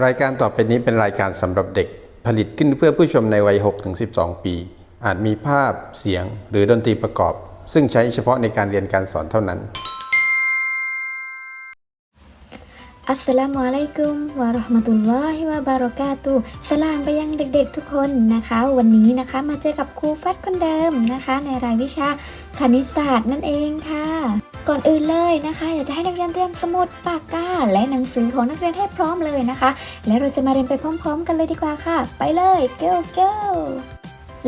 รายการต่อไปนี้เป็นรายการสำหรับเด็กผลิตขึ้นเพื่อผู้ชมในวัย 6-12 ปี อาจมีภาพเสียงหรือดนตรีประกอบ ซึ่งใช้เฉพาะในการเรียนการสอนเท่านั้น อัสสลามุอะลัยกุมวะราะห์มะตุลลอฮิวะบารอกาตุสลามไปยังเด็กๆทุกคนนะคะ วันนี้นะคะมาเจอกับครูฟัดคนเดิมนะคะ ในรายวิชาคณิตศาสตร์นั่นเองค่ะ ก่อนอื่นเลยนะคะอยากจะให้นักเรียนเตรียมสมุดปากกาและหนังสือของนักเรียนให้พร้อมเลยนะคะ และเราจะมาเรียนไปพร้อม ๆ กันเลยดีกว่าค่ะ ไปเลยเก้ g เก้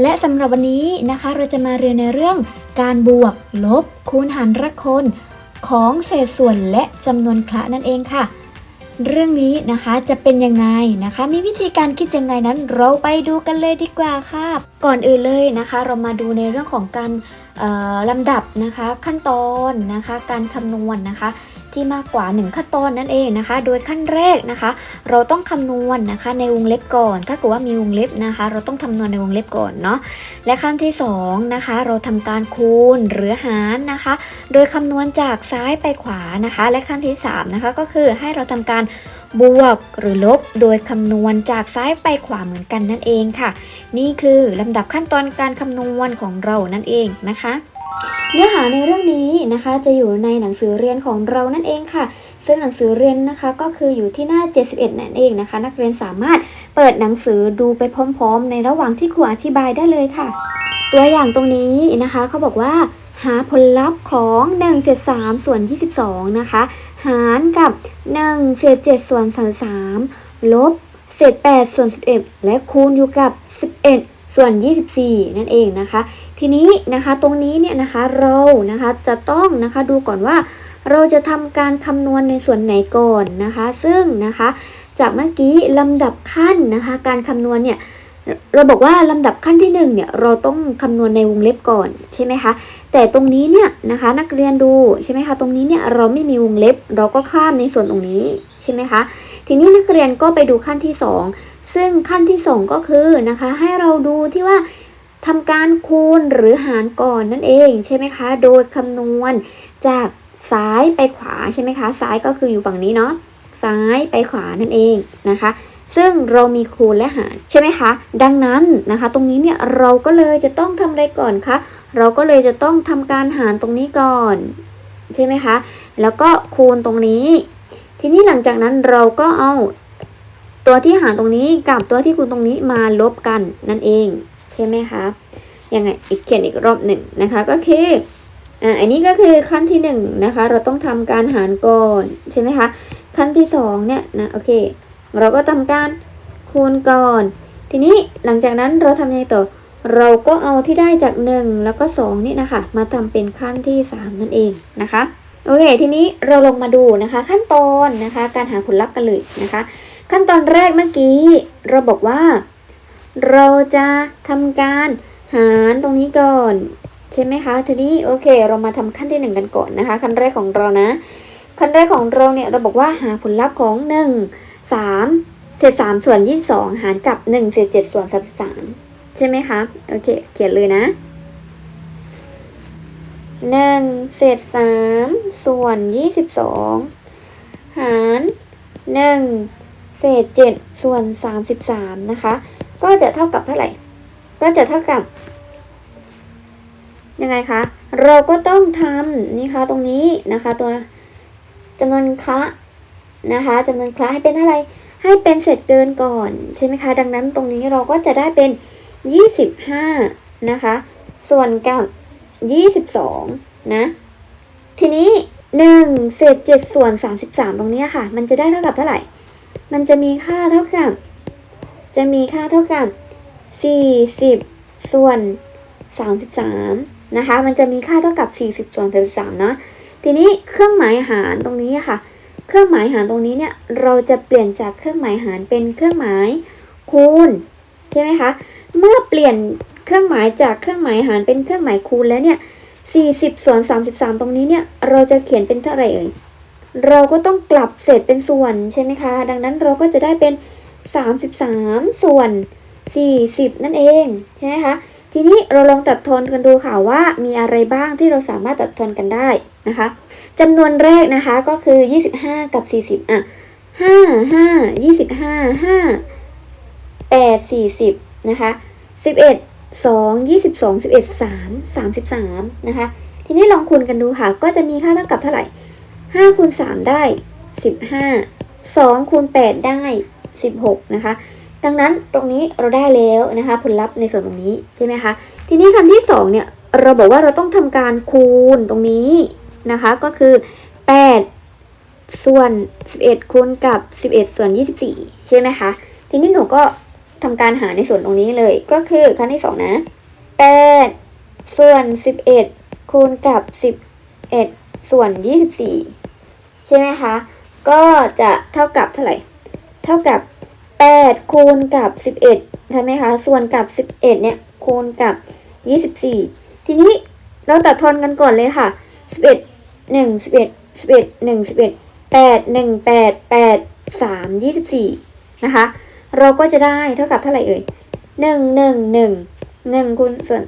และสำหรับวันนี้นะคะเราจะมาเรียนในเรื่องการบวก ลบ คูณหารรักคนของเศษส่วนและจำนวนคละนั่นเองค่ะ เรื่องนี้นะคะจะเป็นยังไงนะคะ มีวิธีการคิดยังไงนั้น เราไปดูกันเลยดีกว่าค่ะ ก่อนอื่นเลยนะคะ เรามาดูในเรื่องของการ ลำดับนะคะขั้นตอนนะคะการคำนวณนะคะที่มากกว่า 1 ขั้นตอนนั่นเองนะคะ โดยขั้นแรกนะคะ เราต้องคำนวณนะคะในวงเล็บก่อน ถ้าเกิดว่ามีวงเล็บนะคะ เราต้องคำนวณในวงเล็บก่อนเนาะ และขั้นที่สองนะคะ เราทำการคูณหรือหารนะคะ โดยคำนวณจากซ้ายไปขวานะคะ และขั้นที่3นะคะก็คือให้เราทำการ บวกหรือลบโดยคำนวณจากซ้ายไปขวาเหมือนกันนั่นเองค่ะ นี่คือลำดับขั้นตอนการคำนวณของเรานั่นเองนะคะ เนื้อหาในเรื่องนี้นะคะ จะอยู่ในหนังสือเรียนของเรานั่นเองค่ะ ซึ่งหนังสือเรียนนะคะก็คืออยู่ที่หน้า 71 นั่นเองนะคะ นักเรียนสามารถเปิดหนังสือดูไปพร้อม ๆ ในระหว่างที่ครูอธิบายได้เลยค่ะ ตัวอย่างตรงนี้นะคะเขาบอกว่า หาผลลัพธ์ของ1เศษ3ส่วน 22 นะคะ หารกับ1เศษ7ส่วน 33 ลบเศษ8ส่วน 11 และคูณอยู่กับ 11 ส่วน 24 นั่นเองนะคะ ทีนี้นะคะตรงนี้เนี่ยนะคะเรานะคะจะต้องนะคะดูก่อนว่า เราจะทำการคำนวณในส่วนไหนก่อนนะคะ ซึ่งนะคะจากเมื่อกี้ลำดับขั้นนะคะ การคำนวณเนี่ย เราบอกว่าลำดับขั้นที่หนึ่งเนี่ยเราต้องคำนวณในวงเล็บก่อนใช่ไหมคะแต่ตรงนี้เนี่ยนะคะนักเรียนดูใช่ไหมคะตรงนี้เนี่ยเราไม่มีวงเล็บ เราก็ข้ามในส่วนตรงนี้ใช่ไหมคะทีนี้นักเรียนก็ไปดูขั้นที่ 2 ซึ่งขั้นที่ 2 ก็คือนะคะให้เราดูที่ว่าทำการคูณหรือหารก่อนนั่นเองใช่ไหมคะโดยคำนวณจากซ้ายไปขวาใช่ไหมคะซ้ายก็คืออยู่ฝั่งนี้เนาะซ้ายไปขวานั่นเองนะคะ ซึ่งเรามีคูณและหารใช่ไหมคะ ดังนั้นนะคะ ตรงนี้เนี่ยเราก็เลยจะต้องทำอะไรก่อนคะ เราก็เลยจะต้องทำการหารตรงนี้ก่อน ใช่ไหมคะ แล้วก็คูณตรงนี้ ทีนี้หลังจากนั้นเราก็เอาตัวที่หารตรงนี้กับตัวที่คูณตรงนี้มาลบกันนั่นเอง ใช่ไหมคะยังไงอีกเขียนอีกรอบหนึ่งนะคะก็คืออ่าอันนี้ก็คือขั้นที่หนึ่งนะคะเราต้องทำการหารก่อนใช่ไหมคะขั้นที่สองเนี่ยนะโอเค เราก็ทำการคูณก่อน ทีนี้หลังจากนั้นเราทำยังไงต่อ เราก็เอาที่ได้จาก 1 แล้วก็ 2 นี่นะคะ มาทำเป็นขั้นที่ 3 นั่นเองนะคะโอเค ทีนี้เราลงมาดูนะคะ ขั้นตอนนะคะ การหาผลลัพธ์กันเลยนะคะ ขั้นตอนแรกเมื่อกี้ เราบอกว่า เราจะทำการหารตรงนี้ก่อนใช่ไหมคะทีนี้โอเค เรามาทำขั้นที่ 1 กันก่อนนะคะ ขั้นแรกของเรานะ ขั้นแรกของเราเนี่ยเราบอกว่าหาผลลัพธ์ของ 1 3 เศษ 3 ส่วน 22 หารกับ 1 เศษ 7 ส่วน 33 ใช่ไหมคะ โอเค เขียนเลยนะหนึ่งเศษสามส่วนยี่สิบสองหารหนึ่งเศษเจ็ดส่วนสามสิบสามนะคะ ก็จะเท่ากับเท่าไหร่ ก็จะเท่ากับ ยังไงคะ เราก็ต้องทำนี่คะตรงนี้นะคะ ตัวจำนวนคะ นะคะจำนวนคละให้เป็นเท่าไรให้เป็นเศษเกินก่อนใช่ไหมคะ ดังนั้นตรงนี้เราก็จะได้เป็น 25 นะคะ ส่วนกับ 22 นะ ทีนี้1เศษ7ส่วน 33 ตรงนี้ค่ะ มันจะได้เท่ากับเท่าไหร่ มันจะมีค่าเท่ากับ จะมีค่าเท่ากับ 40 ส่วน 33 นะคะ มันจะมีค่าเท่ากับ 40 ส่วน 33นะทีนี้เครื่องหมายหารตรงนี้ค่ะ เครื่องหมายหารตรงนี้เนี่ยเราจะเปลี่ยนจากเครื่องหมายหารเป็นเครื่องหมายคูณใช่ไหมคะเมื่อเปลี่ยนเครื่องหมายจากเครื่องหมายหารเป็นเครื่องหมายคูณแล้วเนี่ย40ส่วน33 ตรงนี้เนี่ยเราจะเขียนเป็นเท่าไหร่เอ่ยเราก็ต้องกลับเศษเป็นส่วนใช่ไหมคะ ดังนั้นเราก็จะได้เป็น 33 ส่วน 40 นั่นเองใช่ไหมคะทีนี้เราลองตัดทอนกันดูค่ะว่ามีอะไรบ้างที่เราสามารถตัดทอนกันได้นะคะ จำนวนแรกนะคะก็คือ 25 กับ 40 อะห้าห้ายี่สิบห้าห้าแปดสี่สิบนะคะสิบเอ็ดสองยี่สิบสองสิบเอ็ดสามสามสิบสามนะคะ ทีนี้ลองคูณกันดูค่ะ ก็จะมีค่าเท่ากับเท่าไหร่ห้าคูณสามได้สิบห้าสองคูณแปดได้สิบหกนะคะ ดังนั้นตรงนี้เราได้แล้วนะคะ ผลลัพธ์ในส่วนตรงนี้ใช่ไหมคะ ทีนี้คำที่สองเนี่ย เราบอกว่าเราต้องทำการคูณตรงนี้ นะคะ ก็คือ 8 ส่วน 11 คูณกับ 11 ส่วน 24 ใช่ไหมคะ ทีนี้หนูก็ทำการหาในส่วนตรงนี้เลย ก็คือขั้นที่ 2 นะ 8 ส่วน 11 คูณกับ 11 ส่วน 24 ใช่ไหมคะ ก็จะเท่ากับเท่าไหร่ เท่ากับ 8 คูณกับ 11 ใช่ไหมคะ ส่วนกับ 11 เนี่ยคูณกับ 24 ทีนี้เราตัดทอนกันก่อนเลยค่ะ 11 1 11 11 1 11 8 1 8 8 3 24นะคะ เราก็จะได้เท่ากับเท่าไหร่เอ่ย1 1 1 1คูณส่วน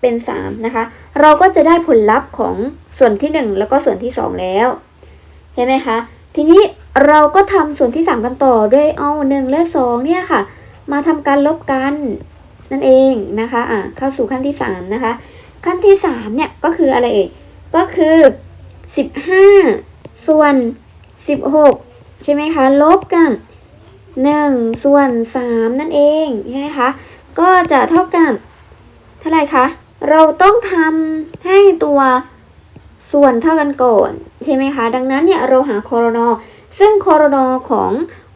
เป็น3นะคะ เราก็จะได้ผลลัพธ์ของส่วนที่1แล้วก็ส่วนที่2แล้วใช่ไหมคะ ทีนี้เราก็ทำส่วนที่3กันต่อด้วยเอา1และ2เนี่ยค่ะ มาทำการลบกันนั่นเองนะคะ อะเข้าสู่ขั้นที่3นะคะ ขั้นที่3เนี่ยก็คืออะไรเอ่ยก็คือ 15 ส่วน 16 ใช่ไหมคะ ลบกับ1ส่วน3นั่นเองใช่ไหมคะ ก็จะเท่ากับเท่าไหร่คะ เราต้องทำให้ตัวส่วนเท่ากันก่อนใช่ไหมคะ ดังนั้นเนี่ยเราหาคอรนอซึ่งคอรนอของ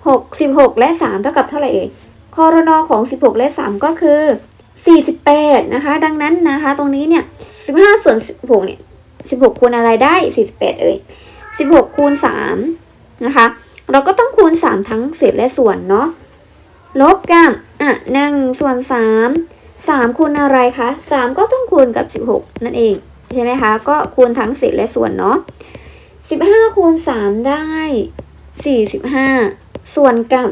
6 16 และ 3 เท่ากับเท่าไหร่เอ่ยคอรนอของ 16 และ 3 ก็คือ 48 นะคะ ดังนั้นนะคะ ตรงนี้เนี่ย 15 ส่วน 16 เนี่ย 16คูณอะไรได้48เอ่ย16คูณ3นะคะ เราก็ต้องคูณ3ทั้งเศษและส่วนเนาะลบกับอะ1ส่วน3 3คูณอะไรคะ3ก็ต้องคูณกับ16นั่นเองใช่ไหมคะ ก็คูณทั้งเศษและส่วนเนาะ15คูณ3ได้45ส่วนกับ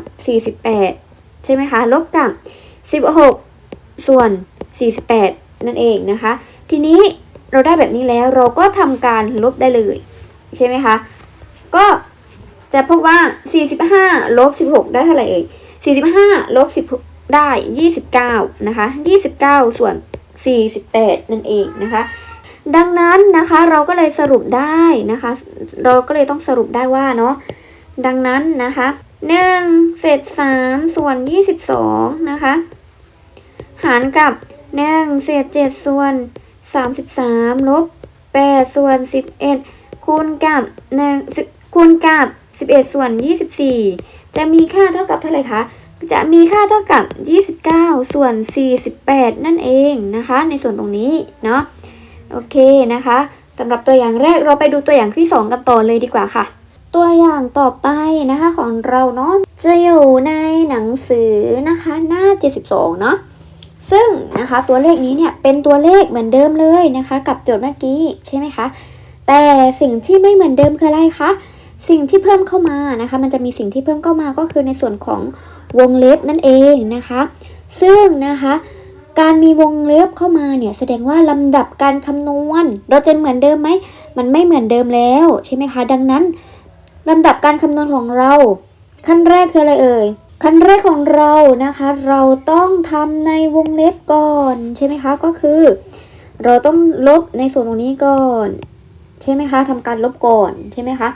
48ใช่ไหมคะ ลบกับ16ส่วน 48 นั่นเองนะคะ ทีนี้ เราได้แบบนี้แล้วเราก็ทำการลบได้เลย ใช่ไหมคะ ก็จะพบว่า 45ลบ16 ได้เท่าไหร่เอ่ย45ลบ16ได้ 29 นะคะ 29 ส่วน 48 นั่นเองนะคะ ดังนั้นนะคะเราก็เลยสรุปได้นะคะ เราก็เลยต้องสรุปได้ว่าเนาะดังนั้นนะคะ1เศษ3ส่วน 22 นะคะ หารกับ 1 เศษ7ส่วน 33ลบ8ส่วน 11 คูณกับ1คูณกับ 11 ส่วน 24 จะมีค่าเท่ากับเท่าไหร่คะจะมีค่าเท่ากับ 29 ส่วน 48 นั่นเองนะคะ ในส่วนตรงนี้เนาะโอเคนะคะสำหรับตัวอย่างแรกเราไปดูตัวอย่างที่ 2 กันต่อเลยดีกว่าค่ะ ตัวอย่างต่อไปนะคะของเราเนาะจะอยู่ในหนังสือนะคะ หน้า 72 เนาะ ซึ่งนะคะตัวเลขนี้เนี่ยเป็นตัวเลขเหมือนเดิมเลยนะคะ กับโจทย์เมื่อกี้ใช่ไหมคะ แต่สิ่งที่ไม่เหมือนเดิมคืออะไรคะสิ่งที่เพิ่มเข้ามานะคะ มันจะมีสิ่งที่เพิ่มเข้ามาก็คือในส่วนของวงเล็บนั่นเองนะคะ ซึ่งนะคะการมีวงเล็บเข้ามาเนี่ยแสดงว่าลำดับการคำนวณ เราจะเหมือนเดิมไหมมันไม่เหมือนเดิมแล้วใช่ไหมคะ ดังนั้นลำดับการคำนวณของเรา ขั้นแรกคืออะไรเอ่ย ขั้นแรกของเรานะคะ เราต้องทำในวงเล็บก่อนใช่ไหมคะ ก็คือ เราต้องลบในส่วนตรงนี้ก่อนใช่ไหมคะทำการลบก่อนใช่ไหมคะ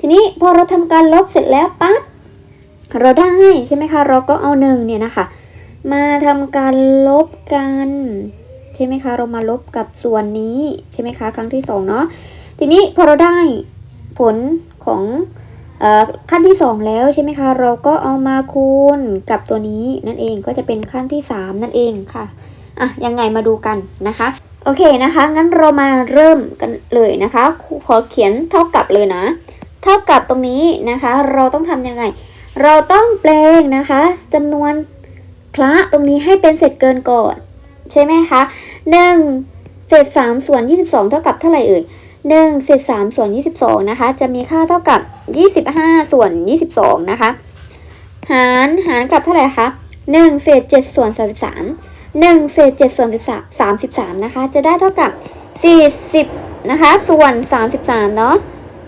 ทีนี้พอเราทำการลบเสร็จแล้วปั๊บเราได้ใช่ไหมคะ เราก็เอาหนึ่งเนี่ยนะคะ มาทำการลบกัน ใช่ไหมคะ เรามาลบกับส่วนนี้ใช่ไหมคะ ครั้งที่สองเนาะทีนี้พอเราได้ผลของ ขั้นที่สองแล้วใช่ไหมคะ เราก็เอามาคูณกับตัวนี้นั่นเองก็จะเป็นขั้นที่สามนั่นเองค่ะอะยังไงมาดูกันนะคะ โอเคนะคะ งั้นเรามาเริ่มกันเลยนะคะขอเขียนเท่ากับเลยนะ เท่ากับตรงนี้นะคะ เราต้องทำยังไง เราต้องแปลงนะคะจำนวนพระตรงนี้ให้เป็นเศษเกินก่อน ใช่ไหมคะ1เศษ3ส่วน22เท่ากับเท่าไหร่เอ่ย 1เศษ3ส่วน 22 นะคะ จะมีค่าเท่ากับ 25 ส่วน 22 นะคะ หารหารกับเท่าไหร่คะ1เศษ7ส่วน 33 1เศษ7ส่วน13 33 นะคะ จะได้เท่ากับ 40 นะคะ ส่วน 33 เนาะ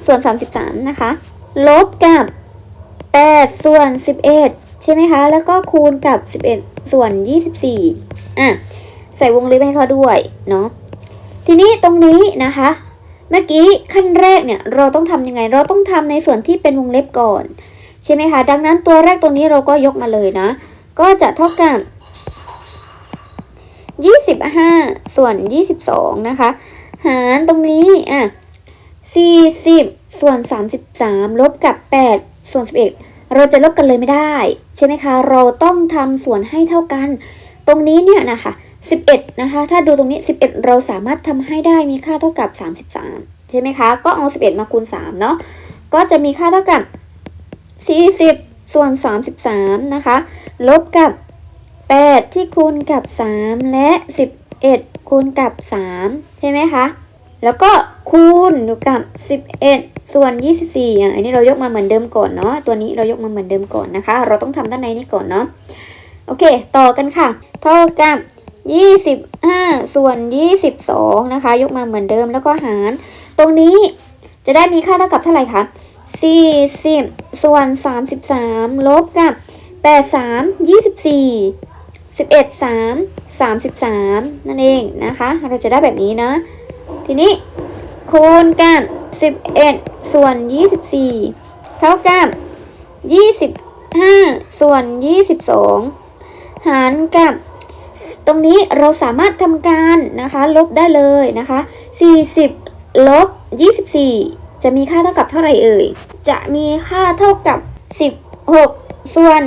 ส่วน 33 นะคะ ลบกับ 8 ส่วน 11 ใช่ไหมคะ แล้วก็คูณกับ 11 ส่วน 24 อะ ใส่วงเล็บให้เขาด้วย เนาะ ทีนี้ตรงนี้นะคะ เมื่อกี้ขั้นแรกเนี่ยเราต้องทำยังไง เราต้องทำในส่วนที่เป็นวงเล็บก่อน ใช่ไหมคะ ดังนั้นตัวแรกตรงนี้เราก็ยกมาเลยนะ ก็จะเท่ากับ 25 ส่วน 22 นะคะ หารตรงนี้อะ40 ส่วน 33 ลบกับ 8 ส่วน 11 เราจะลบกันเลยไม่ได้ ใช่ไหมคะ เราต้องทำส่วนให้เท่ากัน ตรงนี้เนี่ยนะคะ 11 นะคะ ถ้าดูตรงนี้ 11 เราสามารถทำให้ได้มีค่าเท่ากับ 33 ใช่ไหมคะ ก็เอา 11 มาคูณ 3 เนาะ ก็จะมีค่าเท่ากับ 40 ส่วน 33 นะคะ ลบกับ 8 ที่คูณกับ 3 และ 11 คูณกับ 3 ใช่ไหมคะ แล้วก็คูณอยู่กับ 11 ส่วน 24อะอันนี้เรายกมาเหมือนเดิมก่อนเนาะ ตัวนี้เรายกมาเหมือนเดิมก่อนนะคะ เราต้องทำด้านในนี้ก่อนเนาะ โอเค ต่อกันค่ะ เท่ากับ 25 ส่วน 22 นะคะ ยกมาเหมือนเดิมแล้วก็หาร ตรงนี้จะได้มีค่าเท่ากับเท่าไหร่คะ40 ส่วน 33 ลบกับ 83 24 11 3 33 นั่นเองนะคะ เราจะได้แบบนี้นะ ทีนี้คูณกับ11 ส่วน 24 เท่ากับ 25 ส่วน 22 หารกับ ตรงนี้เราสามารถทำการนะคะลบได้เลยนะคะ 40 ลบ 24 จะมีค่าเท่ากับเท่าไหร่เอ่ย จะมีค่าเท่ากับ 16 ส่วน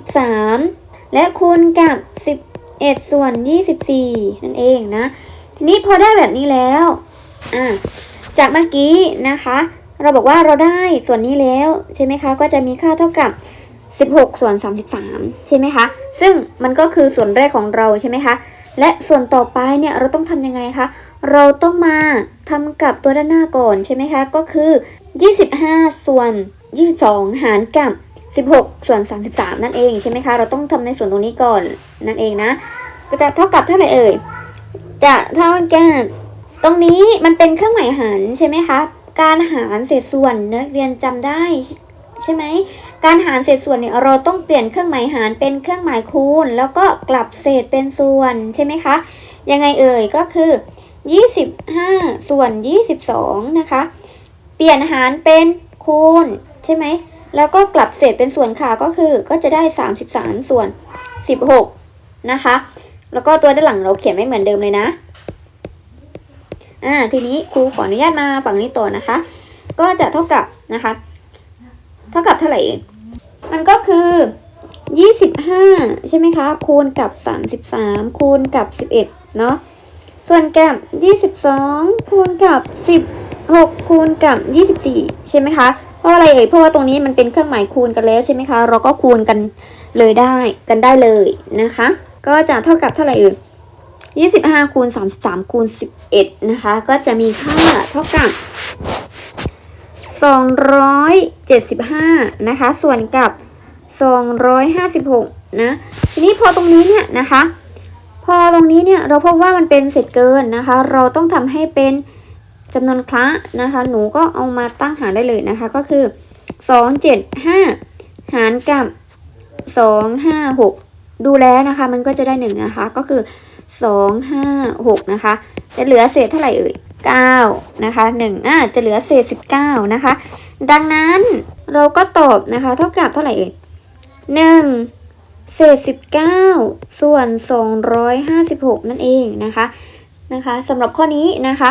33 และคูณกับ 11 ส่วน 24 นั่นเองนะ ทีนี้พอได้แบบนี้แล้วอะจากเมื่อกี้นะคะ เราบอกว่าเราได้ส่วนนี้แล้วใช่ไหมคะ ก็จะมีค่าเท่ากับ 16 ส่วน 33 ใช่ไหมคะ ซึ่งมันก็คือส่วนแรกของเราใช่ไหมคะ และส่วนต่อไปเนี่ยเราต้องทำยังไงคะ เราต้องมาทำกับตัวด้านหน้าก่อนใช่ไหมคะ ก็คือ 25 ส่วน 22 หารกับ 16 ส่วน 33 นั่นเองใช่ไหมคะ เราต้องทำในส่วนตรงนี้ก่อนนั่นเองนะก็จะเท่ากับเท่าไหร่เอ่ย จะเท่ากับตรงนี้มันเป็นเครื่องหมายหารใช่ไหมคะ การหารเศษส่วนนักเรียนจำได้ใช่ไหม การหารเศษส่วนเนี่ยเราต้องเปลี่ยนเครื่องหมายหารเป็นเครื่องหมายคูณ แล้วก็กลับเศษเป็นส่วนใช่ไหมคะ ยังไงเอ่ยก็คือ 25 ส่วน 22 นะคะ เปลี่ยนหารเป็นคูณใช่ไหมแล้วก็กลับเศษเป็นส่วนค่ะก็คือก็จะได้ 33 ส่วน 16 นะคะ แล้วก็ตัวด้านหลังเราเขียนไม่เหมือนเดิมเลยนะอ่าทีนี้ครูขออนุญาตมาฝั่งนี้ต่อนะคะ ก็จะเท่ากับนะคะ เท่ากับเท่าไหร่ มันก็คือ 25 ใช่ไหมคะ คูณกับ 33 คูณกับ 11 เนาะส่วนกับ 22 คูณกับ 16 คูณกับ 24 ใช่ไหมคะ เพราะอะไรเอ่ยเพราะว่าตรงนี้มันเป็นเครื่องหมายคูณกันแล้วใช่ไหมคะ เราก็คูณกันเลยได้กันได้เลยนะคะ ก็จะเท่ากับเท่าไหร่เอ่ย25คูณ33คูณ11 นะคะ ก็จะมีค่าเท่ากับ 275 นะคะ ส่วนกับ 256 นะ ทีนี้พอตรงนี้เนี่ยนะคะ พอตรงนี้เนี่ยเราพบว่ามันเป็นเศษเกินนะคะ เราต้องทำให้เป็นจำนวนคละนะคะ หนูก็เอามาตั้งหารได้เลยนะคะ ก็คือ 275 หารกับ 256 ดูแล้วนะคะ มันก็จะได้หนึ่งนะคะ ก็คือ 256 นะคะ จะเหลือเศษเท่าไหร่เอ่ย 9นะคะ1อ่าจะเหลือเศษ19นะคะ ดังนั้นเราก็ตอบนะคะ เท่ากับเท่าไหร่เอ่ย1เศษ19 ส่วน 256 นั่นเองนะคะนะคะสำหรับข้อนี้นะคะ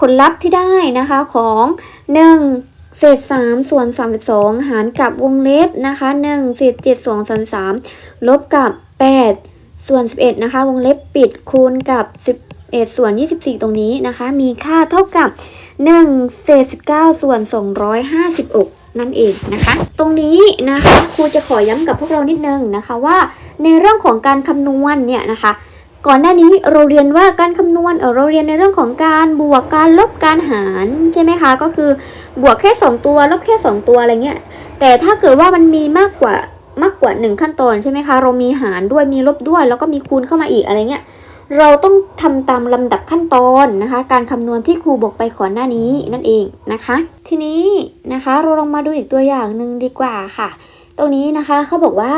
ผลลัพธ์ที่ได้นะคะของ1เศษ3ส่วน 32 หารกับวงเล็บนะคะ1เศษ7ส่วน33 ลบกับ 8 ส่วน 11 นะคะ วงเล็บปิดคูณกับ 11 ส่วน 24 ตรงนี้นะคะ มีค่าเท่ากับ1เศษ19 ส่วน 256 นั่นเองนะคะ ตรงนี้นะคะครูจะขอย้ำกับพวกเรานิดนึงนะคะว่า ในเรื่องของการคำนวณเนี่ยนะคะก่อนหน้านี้เราเรียนว่าการคำนวณเออเราเรียนในเรื่องของการบวกการลบการหารใช่ไหมคะ ก็คือบวกแค่ 2 ตัวลบแค่ 2 ตัวอะไรเงี้ยแต่ถ้าเกิดว่ามันมีมากกว่ามากกว่า 1 ขั้นตอนใช่ไหมคะ เรามีหารด้วยมีลบด้วย แล้วก็มีคูณเข้ามาอีกอะไรเงี้ย เราต้องทำตามลำดับขั้นตอนนะคะ การคำนวณที่ครูบอกไปก่อนหน้านี้นั่นเองนะคะ ทีนี้นะคะเราลองมาดูอีกตัวอย่างหนึ่งดีกว่าค่ะ ตรงนี้นะคะเขาบอกว่า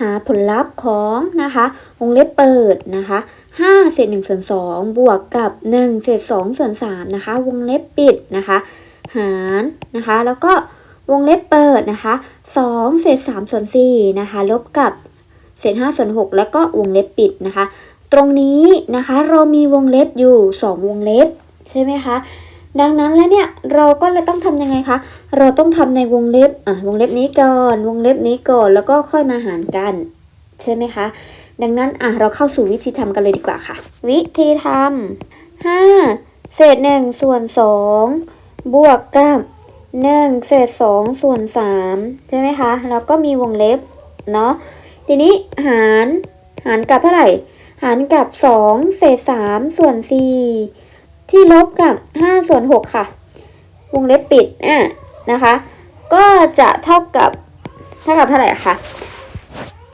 หาผลลัพธ์ของนะคะวงเล็บเปิดนะคะ5เศษ1ส่วน2บวกกับ1เศษ2ส่วน3นะคะ วงเล็บปิดนะคะ หารนะคะ แล้วก็วงเล็บเปิดนะคะ2เศษ3ส่วน4นะคะ ลบกับเศษ5ส่วน6แล้วก็วงเล็บปิดนะคะ ตรงนี้นะคะเรามีวงเล็บอยู่ 2 วงเล็บใช่ไหมคะดังนั้นแล้วเนี่ยเราก็เลยต้องทำยังไงคะ เราต้องทำในวงเล็บอะวงเล็บนี้ก่อน วงเล็บนี้ก่อนแล้วก็ค่อยมาหารกัน ใช่ไหมคะ ดังนั้นอะเราเข้าสู่วิธีทำกันเลยดีกว่าค่ะ วิธีทำห้าเศษหนึ่งส่วนสองบวกกับหนึ่งเศษสองส่วนสามใช่ไหมคะแล้วก็มีวงเล็บเนาะทีนี้หารหารกับเท่าไหร่ หารกับ 2 เศษ 3 ส่วน 4 ที่ลบกับ 5 ส่วน 6 ค่ะ วงเล็บปิดอะนะคะ ก็จะเท่ากับเท่ากับเท่าไหร่อะคะ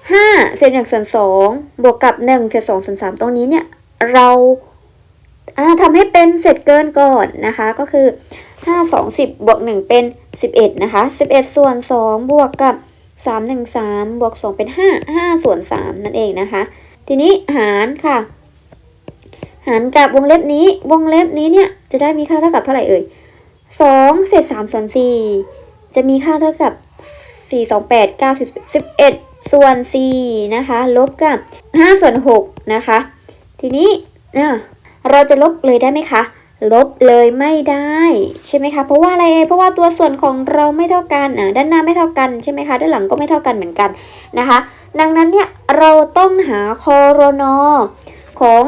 5เศษ1ส่วน2บวกกับ 1 เศษ2ส่วน3ตรงนี้เนี่ย เราอ่าทำให้เป็นเศษเกินก่อนนะคะ ก็คือ 5 2 10บวก 1 เป็น 11 นะคะ 11 ส่วน 2 บวกกับ 3 1 3 บวก 2 เป็น 5 5 ส่วน 3 นั่นเองนะคะ ทีนี้หารค่ะ หารกับวงเล็บนี้ วงเล็บนี้เนี่ยจะได้มีค่าเท่ากับเท่าไหร่เอ่ยสองเศษสามส่วนสี่จะมีค่าเท่ากับสี่สองแปดเก้าสิบสิบเอ็ดส่วนสี่นะคะ ลบกับห้าส่วนหกนะคะ ทีนี้อะเราจะลบเลยได้ไหมคะ ลบเลยไม่ได้ ใช่ไหมคะ เพราะว่าอะไร เพราะว่าตัวส่วนของเราไม่เท่ากันอะด้านหน้าไม่เท่ากันใช่ไหมคะ ด้านหลังก็ไม่เท่ากันเหมือนกันนะคะ ดังนั้นเนี่ยเราต้องหาคอรนอของ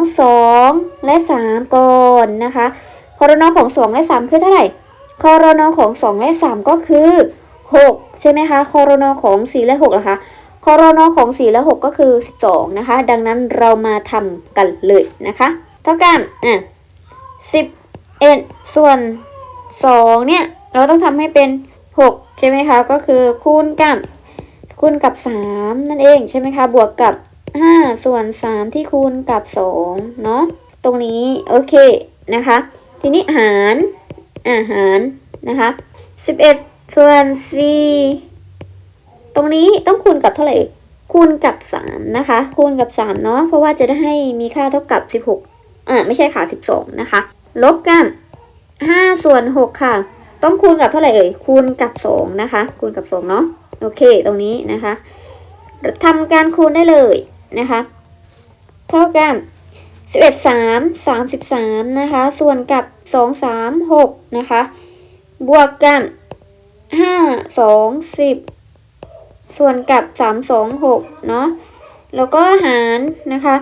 2 และ 3 ก่อนนะคะคอรนอของ 2 และ 3 คือเท่าไหร่คอรนอของ 2 และ 3 ก็คือ 6 ใช่ไหมคะคอรนอของ 4 และ6ล่ะคะคอรนอของ 4 และ 6 ก็คือ 12 นะคะ ดังนั้นเรามาทำกันเลยนะคะ เท่ากันอะ11 ส่วน 2 เนี่ย เราต้องทำให้เป็น 6 ใช่ไหมคะ ก็คือคูณกับ คูณกับ 3 นั่นเองใช่ไหมคะ บวกกับ 5 ส่วน 3 ที่คูณกับ 2 เนาะตรงนี้ โอเคนะคะ ทีนี้หารอาหารนะคะ 11 ส่วน 4 ตรงนี้ต้องคูณกับเท่าไหร่คูณกับ 3 นะคะ คูณกับ 3 เนาะเพราะว่าจะได้ให้มีค่าเท่ากับ 16อ่าไม่ใช่ค่ะ 12 นะคะ ลบกัน 5 ส่วน 6 ค่ะ ต้องคูณกับเท่าไหร่เอ่ยคูณกับ 2 นะคะ คูณกับ 2 เนาะ โอเคตรงนี้นะคะทำการคูณได้เลยนะคะ เท่ากัน11 3 33นะคะ ส่วนกับ 2 3 6นะคะ บวกกัน5 2 10 ส่วนกับ 3 2 6เนาะ แล้วก็หารนะคะ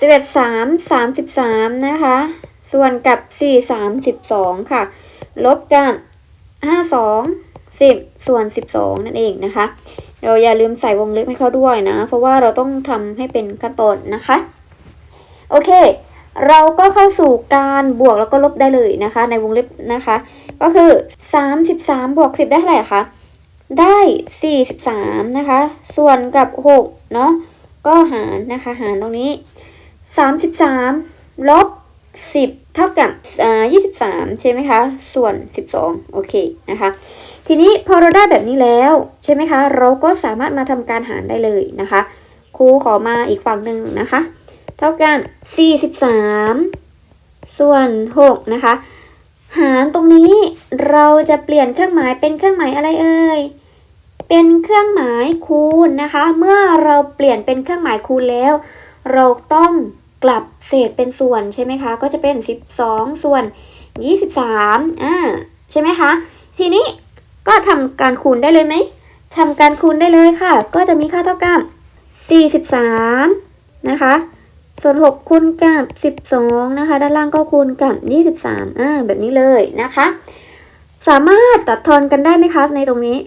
11 3 33นะคะ ส่วนกับ 4 32 ค่ะ ลบกัน5 2 10 ส่วน 12 นั่นเองนะคะ เราอย่าลืมใส่วงเล็บให้เขาด้วยนะ เพราะว่าเราต้องทำให้เป็นขั้นตอนนะคะ โอเค เราก็เข้าสู่การบวกแล้วก็ลบได้เลยนะคะ ในวงเล็บนะคะ ก็คือ 33 บวก 10 ได้เท่าไหร่คะได้ 43 นะคะ ส่วนกับ 6 เนาะก็หารนะคะ หารตรงนี้ 33 ลบ 10 เท่ากับอ่า23 ใช่ไหมคะ ส่วน 12 โอเค นะคะ ทีนี้พอเราได้แบบนี้แล้วใช่ไหมคะ เราก็สามารถมาทำการหารได้เลยนะคะ ครูขอมาอีกฝั่งหนึ่งนะคะ เท่ากัน 43 ส่วน 6 นะคะ หารตรงนี้เราจะเปลี่ยนเครื่องหมายเป็นเครื่องหมายอะไรเอ่ยเป็นเครื่องหมายคูณนะคะ เมื่อเราเปลี่ยนเป็นเครื่องหมายคูณแล้ว เราต้องกลับเศษเป็นส่วนใช่ไหมคะ ก็จะเป็น 12 ส่วน 23อ่าใช่ไหมคะ ทีนี้ ก็ทำการคูณได้เลยไหมทำการคูณได้เลยค่ะ ก็จะมีค่าเท่ากับ 43 นะคะ ส่วน 6คูณกับ 12 นะคะ ด้านล่างก็คูณกับ 23 อ่า แบบนี้เลยนะคะ สามารถตัดทอนกันได้ไหมคะในตรงนี้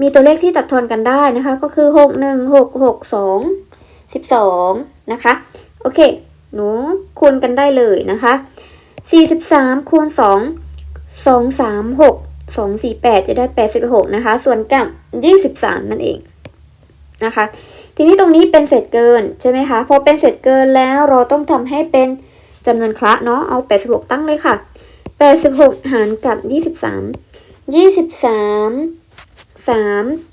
มีตัวเลขที่ตัดทอนกันได้นะคะ ก็คือ 6 1 6 6 2 12 นะคะ โอเค หนูคูณกันได้เลยนะคะ 43คูณ2 2 3 6 2 4 8 จะได้ 86 นะคะ ส่วนกับ 23 นั่นเองนะคะ ทีนี้ตรงนี้เป็นเศษเกินใช่ไหมคะ พอเป็นเศษเกินแล้วเราต้องทำให้เป็นจำนวนคละเนาะ เอา 86 ตั้งเลยค่ะ 86 หารกับ 23 23 3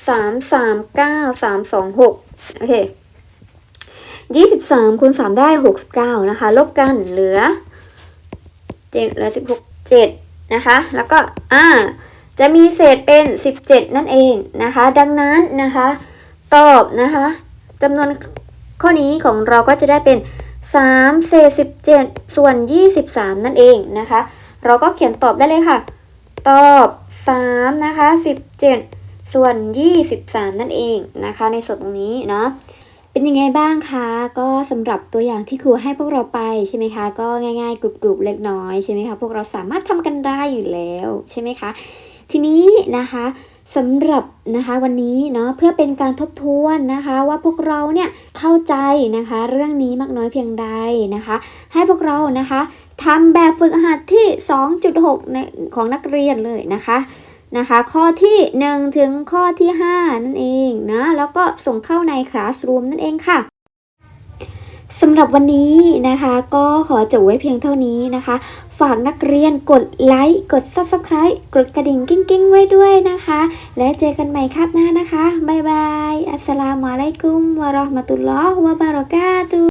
3 3 9 3 2 6 โอเค 23คูณ3ได้ 69 นะคะ ลบกันเหลือ7เหลือ16 7 นะคะ แล้วก็อ่าจะมีเศษเป็น 17 นั่นเองนะคะ ดังนั้นนะคะ ตอบนะคะจำนวนข้อนี้ของเราก็จะได้เป็น 3 เศษ 17 ส่วน 23 นั่นเองนะคะ เราก็เขียนตอบได้เลยค่ะ ตอบ3นะคะ 17 ส่วน 23 นั่นเองนะคะ ในส่วนตรงนี้เนาะ เป็นยังไงบ้างคะ ก็สำหรับตัวอย่างที่ครูให้พวกเราไปใช่ไหมคะ ก็ง่ายๆ กรุบๆเล็กน้อยใช่ไหมคะพวกเราสามารถทำกันได้อยู่แล้วใช่ไหมคะ ทีนี้นะคะสำหรับนะคะวันนี้เนาะเพื่อเป็นการทบทวนนะคะว่าพวกเราเนี่ยเข้าใจนะคะเรื่องนี้มากน้อยเพียงใดนะคะ ให้พวกเรานะคะทำแบบฝึกหัดที่ 2.6 ของนักเรียนเลยนะคะ นะคะ ข้อที่ 1 ถึงข้อที่ 5 นั่นเองนะ แล้วก็ส่งเข้าใน Classroom นั่นเองค่ะสำหรับวันนี้นะคะก็ขอจบไว้เพียงเท่านี้นะคะ ฝากนักเรียนกดไลค์กด Subscribe กดกระดิ่งกิ้งๆ ไว้ด้วยนะคะ และเจอกันใหม่คราบหน้านะคะ บ๊ายบาย อัสสลามุอะลัยกุมวะเราะห์มะตุลลอฮ์วะบารอกาตุ